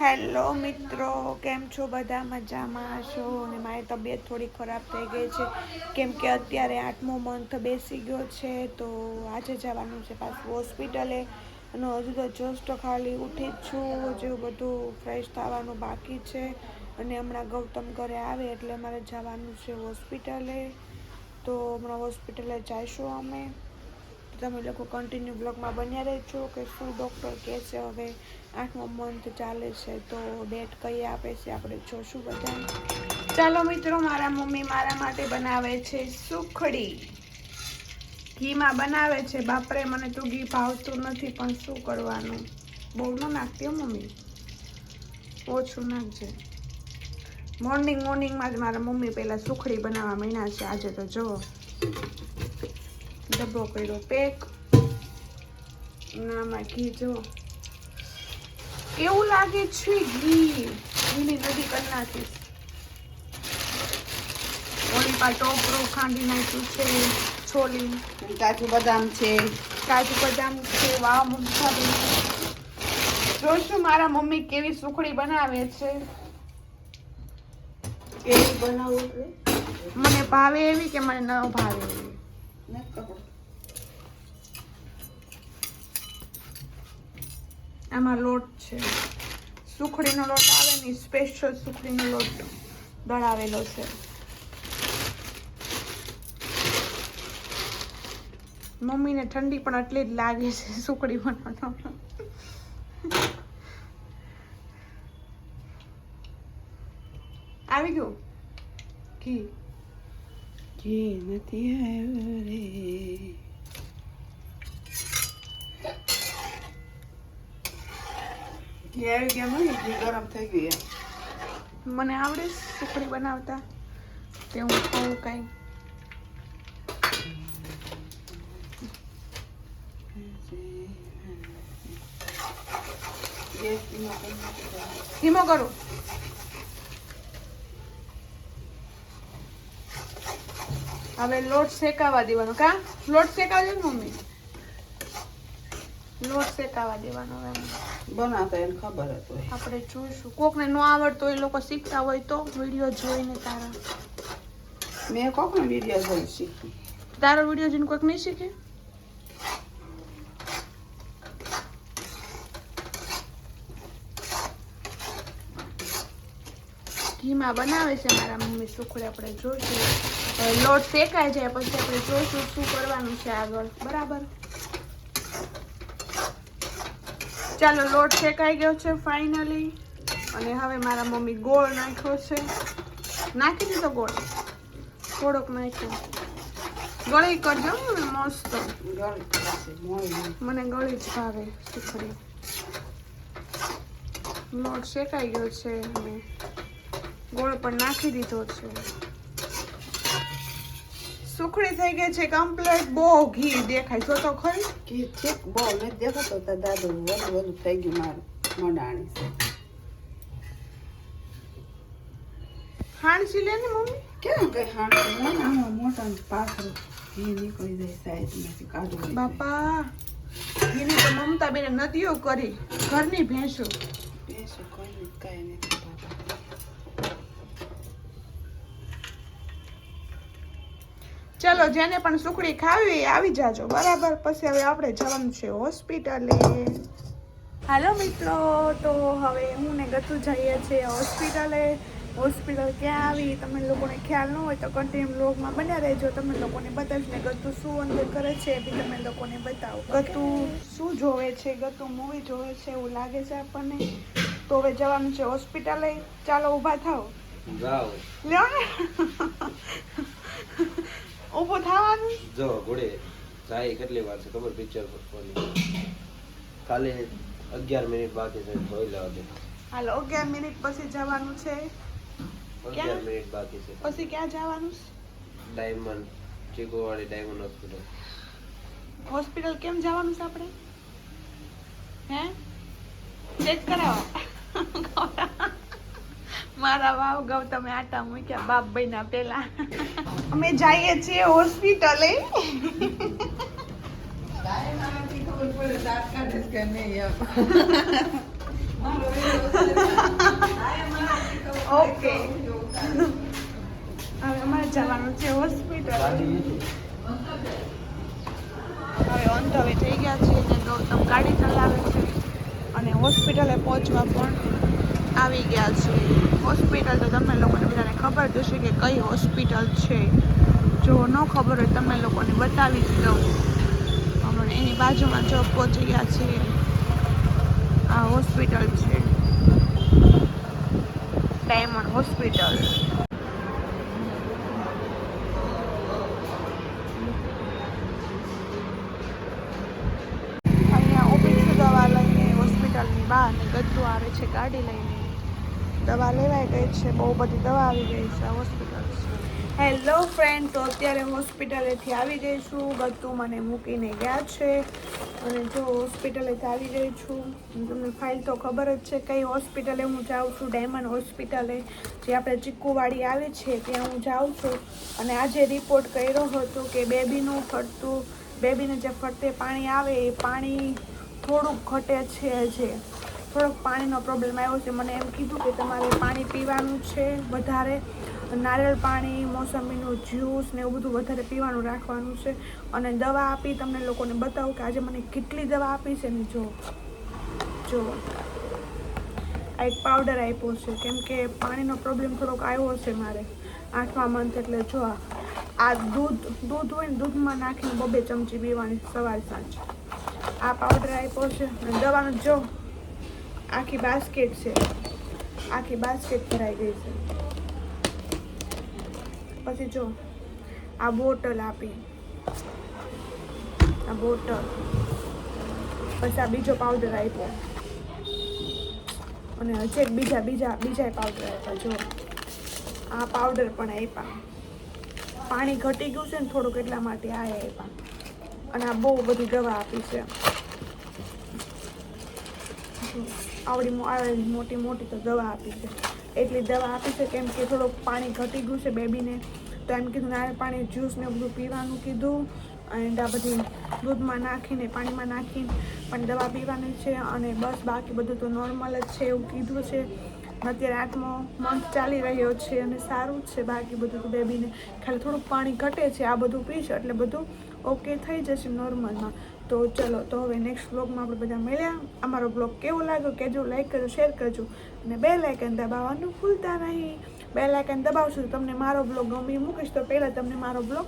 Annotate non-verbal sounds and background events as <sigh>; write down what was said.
Hello મિત્રો, કેમ છો? બધા મજામાં છો? અને મારી તબિયત થોડી ખરાબ થઈ ગઈ છે. કેમ કે અત્યારે આઠમો મંથ બેસી ગયો છે, તો આજે જવાનું છે પાછું હોસ્પિટલે. અને હજુ તો જસ્ટ ખાલી ઉઠી જ છું જેવું બધું ફ્રેશ થવાનું બાકી છે. અને હમણાં ગૌતમ ઘરે આવે એટલે મારે જવાનું છે હોસ્પિટલે. તો હમણાં હોસ્પિટલે જઈશું અમે. તમે લોકો કન્ટિન્યુ બ્લોગમાં બન્યા રહેજો કે શું ડૉક્ટર કહે છે હવે આઠમો મંથ ચાલે છે તો ડેટ કઈ આપે છે આપણે જોશું બધા ચાલો મિત્રો, મારા મમ્મી મારા માટે બનાવે છે સુખડી. ઘીમાં બનાવે છે. બાપરે મને તો ઘી ભાવતું નથી, પણ શું કરવાનું? બહુ ન નાખતી મમ્મી. ઓછું નાખજે. મોર્નિંગ મોર્નિંગમાં જ મારા મમ્મી પહેલાં સુખડી બનાવવા મહિના છે. આજે તો જુઓ. ડબ્બો કર્યો પેક નામાં ઘી જો કેવું લાગે છે ઘી ઘીની નદી કરી નાખીશ ઓલી પા ટોપરો ખાંડી નાખ્યું છે છોલી કાજુ બદામ છે કાજુ બદામ છે વાવ મૂંગફળી જોશું મારા મમ્મી કેવી સુખડી બનાવે છે કેવી બનાવવું છે મને ભાવે એવી કે મને ન ભાવે એવી આમાં લોટ છે. સુખડીનો લોટ આવે ને સ્પેશિયલ સુખડીનો લોટ દળાવેલો છે. મમ્મીને ઠંડી પણ એટલી જ લાગે છે સુખડી બનાવતા આવી ગયું? ઘી. ઘી નથી આવ્યું રે ઘી આવી ગયા ઘી ગરમ થઈ ગયું મને આવડે સુખડી બનાવતા. તે હું ખાઉં કઈ. ધીમો કરી નાખો. ધીમો કરું હવે લોટ શેકાવા દેવાનો. કા? લોટ શેકાવજો ને મમ્મી. લોટ શેકાવા દેવાનો હવે. બનાવતા એને ખબર હોય. આપણે જોઈશું. કોકને ન આવડતો એ લોકો શીખતા હોય તો વીડિયો જોઈને તારા. મેં કોકને વીડિયો જોઈ શીખી. તારો વીડિયો જોઈને કોઈક નહીં શીખે? ઘીમાં બનાવે છે મારા મમ્મી સુખડે આપણે જોઈશું. લોટ શેકાય જાય, પછી આપણે જોઈશું શું કરવાનું છે આગળ? બરાબર? ચાલો, લોટ શેકાઈ ગયો છે ફાઇનલી અને હવે મારા મમ્મી ગોળ નાખ્યો છે. નાખી દીધો ગોળ? થોડોક નાખ્યો. ગળી કરજો ને, મસ્ત. મને ગળી જ ભાવે, સુખડી. લોટ શેકાઈ ગયો છે અને ગોળ પણ નાખી દીધો છે. સુખડી થઈ ગઈ છે કમ્પ્લીટ બહુ ઘી દેખાય. જો તો ખરી. ઘી ઠીક બહુ મેં દેખાતો તાર દાદુ વધુ વધુ થઈ ગયું મારું મોડાણી. હાણસી લે ને મમ્મી? કેમ કઈ આમાં મોટા પાથરો ઘી નીકળી જાય સાઈડમાંથી કાઢવું હોય. બાપા ઘીની તો મમતા બેને નદીઓ કરી ઘરની ભેંસો. ભેંસો કોઈને કાંઈ નથી. ચલો જેને પણ સુખડી ખાવી આવી જાજો. બરાબર? પછી હવે આપણે જવાનું છે હોસ્પિટલે. હાલો મિત્રો તો હવે હું ને ગતું જઈએ છીએ હોસ્પિટલે. હોસ્પિટલ ક્યાં આવી? તમે લોકોને ખ્યાલ ન હોય તો કન્ટિન્યુ બ્લોગમાં બન્યા રહેજો. તમે લોકોને બતાવીશ ને ગતું શું અંદર કરે છે એ બી તમે લોકોને બતાવો. ગતું શું જોવે છે? ગતું મૂવી જોવે છે એવું લાગે છે આપણને? તો હવે જવાનું છે હોસ્પિટલે. ચાલો ઊભા થાઓ. લ્યો ને. ઊભું થવાનું? જો ઘોડે જાય કેટલી વાર છે ખબર? પિક્ચર પર કાલે અગિયાર મિનિટ બાકી છે જોઈ લેવા દે. હાલો અગિયાર મિનિટ પછી જવાનું છે. અગિયાર મિનિટ બાકી છે. પછી ક્યાં જવાનું? છે diamond Chikuwadi diamond hospital hospital કેમ જવાનું છે આપણે? હે? ચેક કરાવવા <laughs> મારા વાવ ગૌ તમે આટા મૂક્યા, બાપ બન્યા પેલા અમે જઈએ છીએ હોસ્પિટલે. ઓકે હવે અમારે જવાનું છે હોસ્પિટલ. હવે ઓન ધ વે થઈ ગયા છીએ ને ગૌતમ ગાડી ચલાવે છે. અને હોસ્પિટલે પહોંચવા પણ આવી ગયા છે. હોસ્પિટલ તો તમને લોકોને બધાને ખબર જ કે કઈ હોસ્પિટલ છે. જો ન ખબર હોય તમે લોકોને બતાવી જ દઉં. હમણાં એની બાજુમાં જો પહોંચી ગયા છે. આ હોસ્પિટલ છે. ડાયમંડ હોસ્પિટલ અહીંયા ઓપીડી દવા લઈને હોસ્પિટલની બહાર ને ગદ્દુ આવે છે, ગાડી લઈને. દવા લેવાઈ ગઈ છે, બહુ બધી દવા આવી ગઈ છે હોસ્પિટલ હેલો ફ્રેન્ડ તો અત્યારે હોસ્પિટલેથી આવી ગઈ છું. બધું મને મૂકીને ગયા છે. અને જો હોસ્પિટલેથી આવી ગઈ છું તમને ફાઇલ તો ખબર જ છે કઈ હોસ્પિટલે હું જાઉં છું, ડાયમંડ હોસ્પિટલે. જે આપણે ચીકુવાડી આવે છે, ત્યાં હું જાઉં છું. અને આજે રિપોર્ટ કર્યો હતો કે બેબીનું ફરતું બેબીને જે ફરતે પાણી આવે, એ પાણી થોડુંક ઘટે છે જે થોડોક પાણીનો પ્રોબ્લેમ આવ્યો છે. મને એમ કીધું કે તમારે પાણી પીવાનું છે વધારે. નારિયેળ પાણી, મોસંબીનું જ્યુસ ને એવું બધું વધારે પીવાનું રાખવાનું છે. અને દવા આપી તમને લોકોને બતાવું કે આજે મને કેટલી દવા આપી છે ને જો જો. આ એક પાવડર આપ્યો છે. કેમ કે પાણીનો પ્રોબ્લેમ થોડોક આવ્યો છે મારે આઠમા મંથ એટલે જો આ દૂધ દૂધ હોય ને દૂધમાં નાખીને બબે ચમચી પીવાની સવાર સાંજ. આ પાવડર આપ્યો છે. અને દવાનું જો આખી બાસ્કેટ છે. આખી બાસ્કેટ ભરાઈ ગઈ છે. પછી જો, આ બોટલ આપી. આ બોટલ પછી આ બીજો પાવડર આપ્યો. અને હજી એક બીજા બીજા બીજા પાવડર આપ્યા. જો, આ પાવડર પણ આપ્યા. પાણી ઘટી ગયું છે ને થોડુંક એટલા માટે આ આપ્યા. અને આ બહુ બધી દવા આપી છે. આવડી આવેલી મોટી મોટી તો દવા આપી છે એટલી દવા આપી છે કેમ કે થોડુંક પાણી ઘટી ગયું છે બેબીને, તો એમ કીધું નારિયેળ પાણી જ્યુસ ને બધું પીવાનું કીધું એન્ડ આ બધી દૂધમાં નાખીને, પાણીમાં નાખીને પણ દવા પીવાની છે અને બસ બાકી બધું તો નોર્મલ જ છે એવું કીધું છે. અત્યારે આઠમો મંથ ચાલી રહ્યો છે અને સારું છે બાકી બધું તો બેબીને ખાલી થોડુંક પાણી ઘટે છે, આ બધું પીશ એટલે બધું ઓકે થઈ જશે નોર્મલમાં તો ચલો, તો હવે નેક્સ્ટ બ્લોગમાં આપણે બધા મળ્યા. અમારો બ્લોગ કેવો લાગ્યો કહેજો લાઈક કરજો શેર કરજો. અને બે લાઇકન દબાવવાનું ભૂલતા નહીં. બે લાઇકન દબાવશો તો તમને મારો બ્લોગ ગમે મૂકીશ. તો પહેલાં તમને મારો બ્લોગ